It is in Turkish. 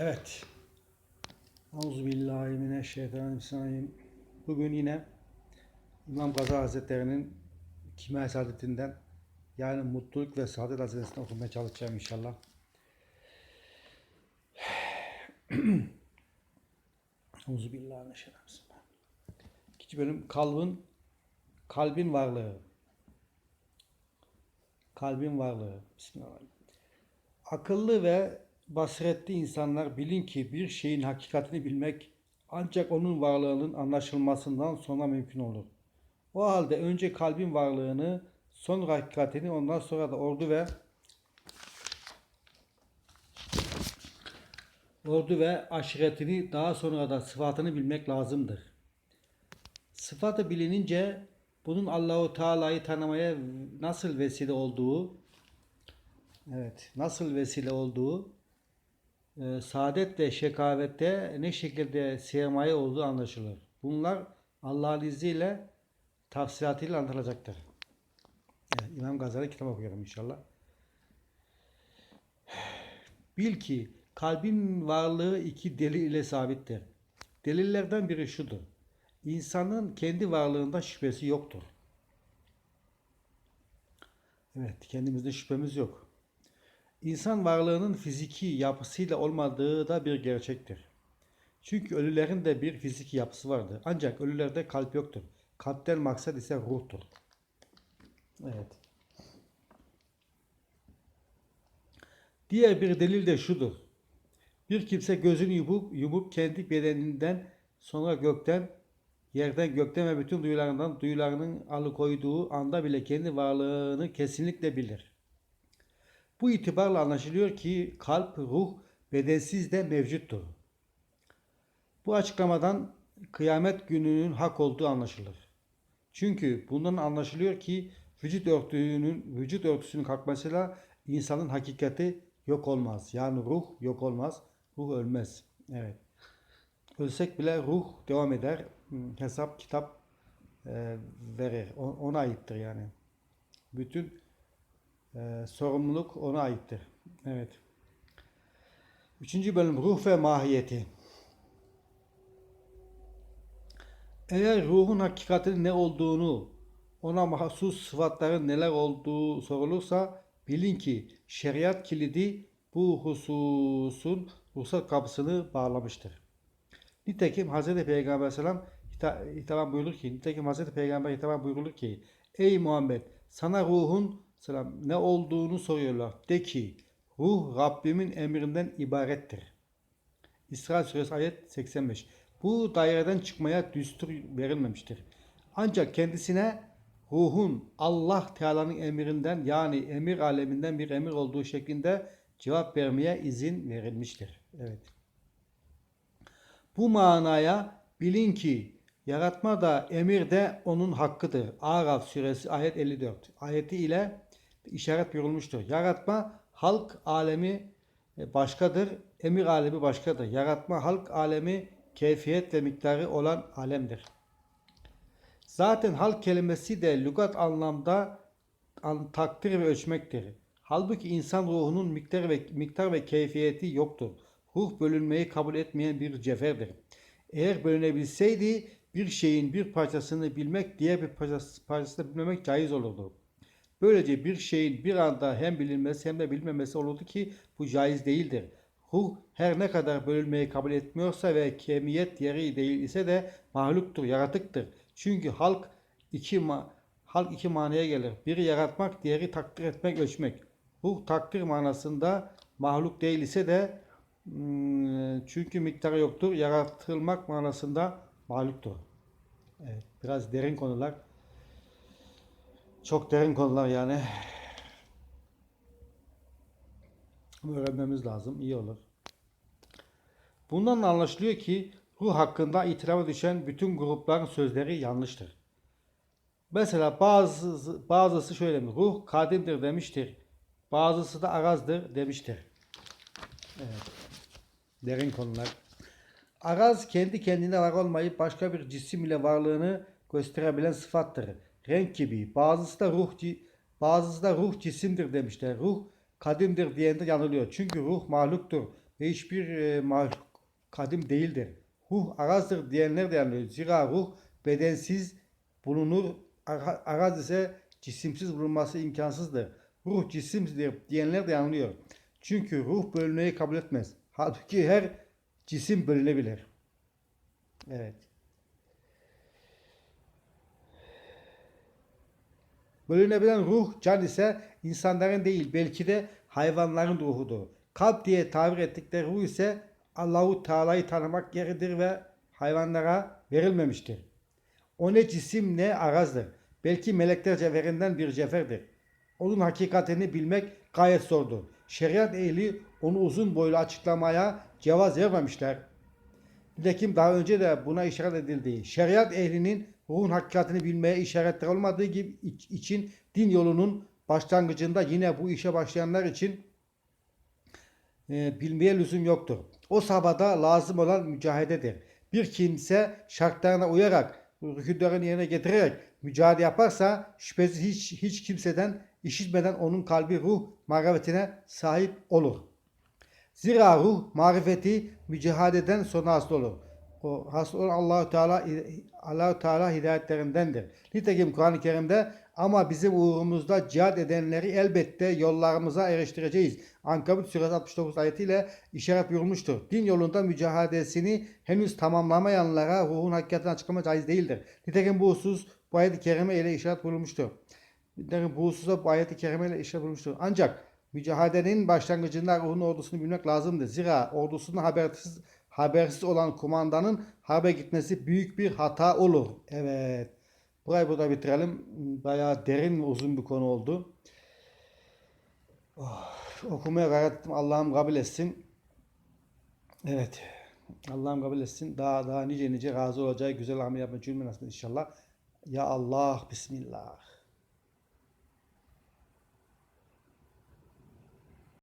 Evet. Euzubillahimineşşeytanirracim. Bugün yine İmam Gazi Hazretleri'nin Kime Saadetinden yani Mutluluk ve Saadet Hazretleri'ni okumaya çalışacağım inşallah. Euzubillahimineşşeytanirracim. İkinci bölüm kalbin kalbin varlığı. Kalbin varlığı. Bismillahirrahmanirrahim. Akıllı ve basiretli insanlar bilin ki bir şeyin hakikatini bilmek ancak onun varlığının anlaşılmasından sonra mümkün olur. O halde önce kalbin varlığını, sonra hakikatini, ondan sonra da ordu ve ordu ve aşiretini, daha sonra da sıfatını bilmek lazımdır. Sıfatı bilinince bunun Allahu Teala'yı tanımaya nasıl vesile olduğu, evet, nasıl vesile olduğu, e, saadet ve şekavette ne şekilde sermaye olduğu anlaşılır. Bunlar Allah'ın izniyle tafsilatıyla anlatılacaktır. Evet, İmam Gazali kitap okuyorum inşallah. Bil ki kalbin varlığı iki delil ile sabittir. Delillerden biri şudur. İnsanın kendi varlığında şüphesi yoktur. Evet, kendimizde şüphemiz yok. İnsan varlığının fiziki yapısıyla olmadığı da bir gerçektir. Çünkü ölülerin de bir fiziki yapısı vardır. Ancak ölülerde kalp yoktur. Kalpten maksat ise ruhtur. Evet. Diğer bir delil de şudur. Bir kimse gözünü yumup, yumup kendi bedeninden sonra gökten, yerden gökten ve bütün duyularından duyularının alıkoyduğu anda bile kendi varlığını kesinlikle bilir. Bu itibarla anlaşılıyor ki kalp, ruh bedensiz de mevcuttur. Bu açıklamadan kıyamet gününün hak olduğu anlaşılır. Çünkü bundan anlaşılıyor ki vücut örtüsünün vücut örtüsünün kalkmasıyla insanın hakikati yok olmaz. Yani ruh yok olmaz. Ruh ölmez. Evet. Ölsek bile ruh devam eder. Hesap, kitap e, verir. Ona aittir yani. Bütün e, sorumluluk ona aittir. Evet. Üçüncü bölüm ruh ve mahiyeti. Eğer ruhun hakikatinin ne olduğunu, ona mahsus sıfatların neler olduğu sorulursa bilin ki şeriat kilidi bu hususun ruhsat kapısını bağlamıştır. Nitekim Hz. Peygamber hita- hitaben buyurur ki, nitekim Hz. Peygamber hitaben buyurur ki, Ey Muhammed sana ruhun selam ne olduğunu soruyorlar. De ki ruh Rabbimin emrinden ibarettir. İsra suresi ayet 85. Bu daireden çıkmaya düstur verilmemiştir. Ancak kendisine ruhun Allah Teala'nın emrinden yani emir aleminden bir emir olduğu şeklinde cevap vermeye izin verilmiştir. Evet. Bu manaya bilin ki yaratma da emir de onun hakkıdır. Araf suresi ayet 54 ayeti ile işaret buyurulmuştur. Yaratma halk alemi başkadır, emir alemi başkadır. Yaratma halk alemi keyfiyet ve miktarı olan alemdir. Zaten halk kelimesi de lügat anlamda an- takdir ve ölçmektir. Halbuki insan ruhunun miktar ve miktar ve keyfiyeti yoktur. Ruh bölünmeyi kabul etmeyen bir cevherdir. Eğer bölünebilseydi bir şeyin bir parçasını bilmek diğer bir parçası, parçasını bilmemek caiz olurdu. Böylece bir şeyin bir anda hem bilinmesi hem de bilmemesi olurdu ki bu caiz değildir. Ruh her ne kadar bölünmeyi kabul etmiyorsa ve kemiyet yeri değil ise de mahluktur, yaratıktır. Çünkü halk iki ma halk iki manaya gelir. Biri yaratmak, diğeri takdir etmek, ölçmek. Ruh takdir manasında mahluk değil ise de hmm, çünkü miktarı yoktur. Yaratılmak manasında mahluktur. Evet, biraz derin konular. Çok derin konular yani. Öğrenmemiz lazım. iyi olur. Bundan anlaşılıyor ki ruh hakkında itirafa düşen bütün grupların sözleri yanlıştır. Mesela bazı, bazısı şöyle demiş. Ruh kadimdir demiştir. Bazısı da arazdır demiştir. Evet. Derin konular. Araz kendi kendine var olmayıp başka bir cisim ile varlığını gösterebilen sıfattır. Renk gibi. Bazısı da ruh bazısı da ruh cisimdir demişler. Ruh kadimdir diyen yanılıyor. Çünkü ruh mahluktur. hiçbir e, mahluk kadim değildir. Ruh arazdır diyenler de yanılıyor. Zira ruh bedensiz bulunur. Ara- Araz ise cisimsiz bulunması imkansızdır. Ruh cisimdir diyenler de yanılıyor. Çünkü ruh bölünmeyi kabul etmez. Halbuki her cisim bölünebilir. Evet. Bölünebilen ruh, can ise insanların değil belki de hayvanların ruhudur. Kalp diye tabir ettikleri ruh ise Allahu Teala'yı tanımak yeridir ve hayvanlara verilmemiştir. O ne cisim ne arazdır. Belki melekler cevherinden bir cevherdir. Onun hakikatini bilmek gayet zordur. Şeriat ehli onu uzun boylu açıklamaya cevaz vermemişler. Nitekim daha önce de buna işaret edildi. Şeriat ehlinin ruhun hakikatini bilmeye işaretler olmadığı gibi iç- için din yolunun başlangıcında yine bu işe başlayanlar için e, bilmeye lüzum yoktur. O sabada lazım olan mücahededir. Bir kimse şartlarına uyarak, hükümlerini yerine getirerek mücadele yaparsa şüphesiz hiç, hiç kimseden işitmeden onun kalbi ruh marifetine sahip olur. Zira ruh marifeti mücahadeden sonra hasıl olur. O hasıl olan Allahu Teala Allahu Teala hidayetlerindendir. Nitekim Kur'an-ı Kerim'de ama bizim uğrumuzda cihad edenleri elbette yollarımıza eriştireceğiz. Ankabut suresi 69 ayetiyle işaret buyurulmuştur. Din yolunda mücadelesini henüz tamamlamayanlara ruhun hakikatini açıklama caiz değildir. Nitekim bu husus bu ayet-i kerime ile işaret buyurulmuştur. Nitekim bu hususa bu ayet-i kerime ile işaret buyurulmuştur. Ancak mücadelenin başlangıcında ruhun ordusunu bilmek lazımdır. Zira ordusundan habersiz habersiz olan kumandanın harbe gitmesi büyük bir hata olur. Evet. Burayı burada bitirelim. Bayağı derin ve uzun bir konu oldu. Oh, okumaya gayret ettim. Allah'ım kabul etsin. Evet. Allah'ım kabul etsin. Daha daha nice nice razı olacağı güzel amel yapma cümle nasip inşallah. Ya Allah. Bismillah.